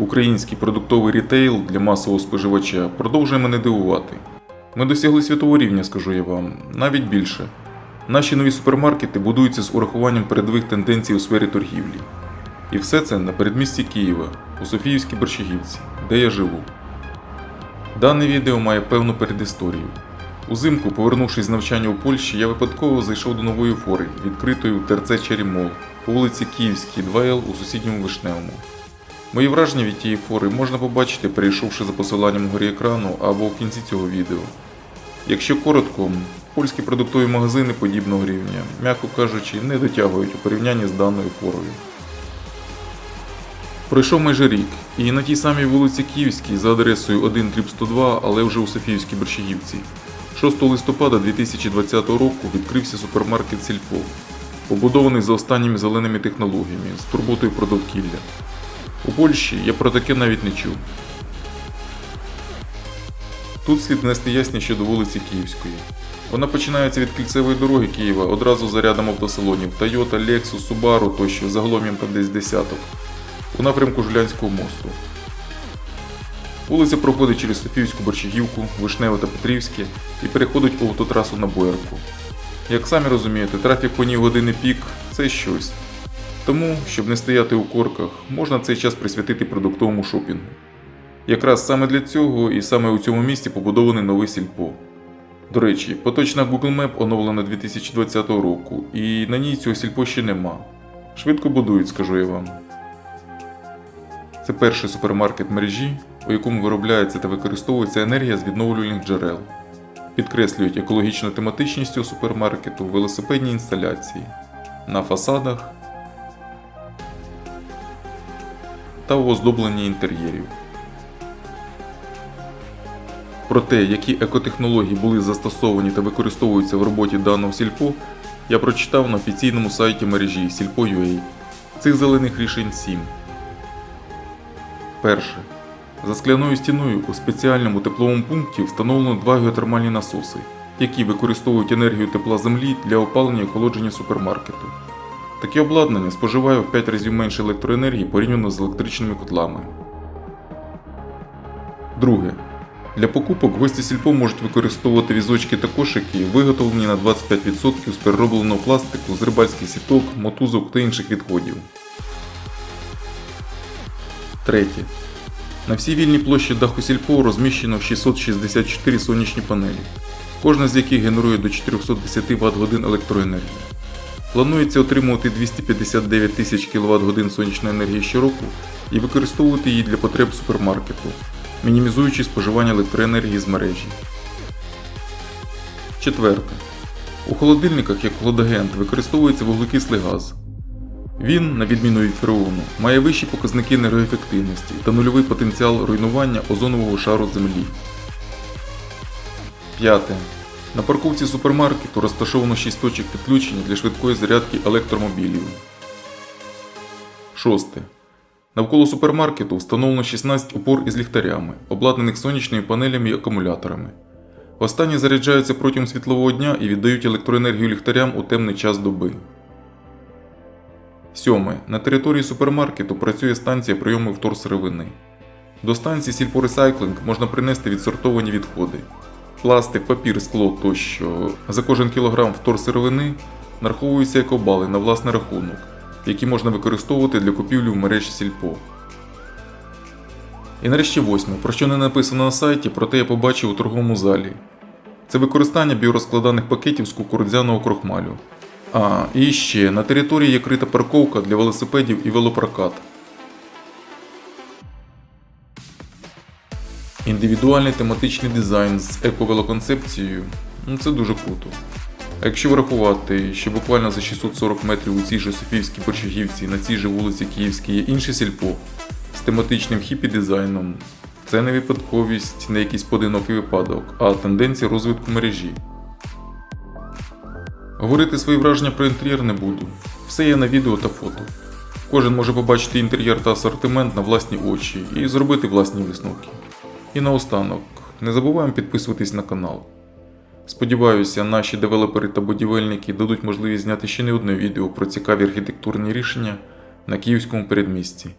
Український продуктовий рітейл для масового споживача продовжує мене дивувати. Ми досягли світового рівня, скажу я вам, навіть більше. Наші нові супермаркети будуються з урахуванням передових тенденцій у сфері торгівлі. І все це на передмісті Києва, у Софіївській Борщагівці, де я живу. Дане відео має певну передісторію. Узимку, повернувшись з навчання у Польщі, я випадково зайшов до нової фори, відкритої у ТРЦ Черімол по вулиці Київській, 2Л у сусідньому Вишневому. Мої враження від тієї фори можна побачити, перейшовши за посиланням угорі екрану або в кінці цього відео. Якщо коротко, польські продуктові магазини подібного рівня, м'яко кажучи, не дотягують у порівнянні з даною форою. Пройшов майже рік, і на тій самій вулиці Київській за адресою 1 102, але вже у Софіївській Борщагівці. 6 листопада 2020 року відкрився супермаркет Сільпо, побудований за останніми зеленими технологіями з турботою про довкілля. У Польщі я про таке навіть не чув. Тут слід внести ясність щодо вулиці Київської. Вона починається від кільцевої дороги Києва одразу за рядом автосалонів Toyota, Lexus, Subaru тощо, загалом їм там десь десяток, у напрямку Жулянського мосту. Вулиця проходить через Софіївську Борщагівку, Вишневе та Петрівське і переходить у автотрасу на Боярку. Як самі розумієте, трафік по ній години пік це щось. Тому, щоб не стояти у корках, можна цей час присвятити продуктовому шопінгу. Якраз саме для цього і саме у цьому місті побудований новий сільпо. До речі, поточна Google Map оновлена 2020 року, і на ній цього сільпо ще нема. Швидко будують, скажу я вам. Це перший супермаркет мережі, у якому виробляється та використовується енергія з відновлювальних джерел. Підкреслюють екологічну тематичність цього супермаркету велосипедні інсталяції на фасадах та у оздобленні інтер'єрів. Про те, які екотехнології були застосовані та використовуються в роботі даного сільпо, я прочитав на офіційному сайті мережі Сільпо.ua. Цих зелених рішень 7. Перше. За скляною стіною у спеціальному тепловому пункті встановлено два геотермальні насоси, які використовують енергію тепла землі для опалення і охолодження супермаркету. Таке обладнання споживає в 5 разів менше електроенергії порівняно з електричними котлами. Друге. Для покупок гості сільпо можуть використовувати візочки та кошики, виготовлені на 25% з переробленого пластику з рибальських сіток, мотузок та інших відходів. Третє. На всій вільній площі даху сільпо розміщено 664 сонячні панелі, кожна з яких генерує до 410 Вт годин електроенергії. Планується отримувати 259 тисяч кВт годин сонячної енергії щороку і використовувати її для потреб супермаркету, мінімізуючи споживання електроенергії з мережі. Четверте. У холодильниках як хладагент використовується вуглекислий газ. Він, на відміну від фреону, має вищі показники енергоефективності та нульовий потенціал руйнування озонового шару Землі. П'яте. На парковці супермаркету розташовано 6 точок підключення для швидкої зарядки електромобілів. Шосте. Навколо супермаркету встановлено 16 опор із ліхтарями, обладнаних сонячними панелями і акумуляторами. Останні заряджаються протягом світлового дня і віддають електроенергію ліхтарям у темний час доби. Сьоме. На території супермаркету працює станція прийому вторсировини. До станції сільпоресайклинг можна принести відсортовані відходи. Пластик, папір, скло тощо. За кожен кілограм вторсировини нараховуються екобали на власний рахунок, які можна використовувати для купівлі в мережі сільпо. І нарешті восьме, про що не написано на сайті, проте я побачив у торговому залі. Це використання біорозкладаних пакетів з кукурудзяного крохмалю. А, і ще на території є крита парковка для велосипедів і велопрокат. Індивідуальний тематичний дизайн з ековелоконцепцією ну це дуже круто. А якщо врахувати, що буквально за 640 метрів у цій же Софіївській Борщагівці на цій же вулиці Київській є інше сільпо з тематичним хіпі дизайном, це не випадковість, не якийсь поодинокий випадок, а тенденція розвитку мережі. Говорити свої враження про інтер'єр не буду. Все є на відео та фото. Кожен може побачити інтер'єр та асортимент на власні очі і зробити власні висновки. І наостанок, не забуваємо підписуватись на канал. Сподіваюся, наші девелопери та будівельники дадуть можливість зняти ще не одне відео про цікаві архітектурні рішення на київському передмісті.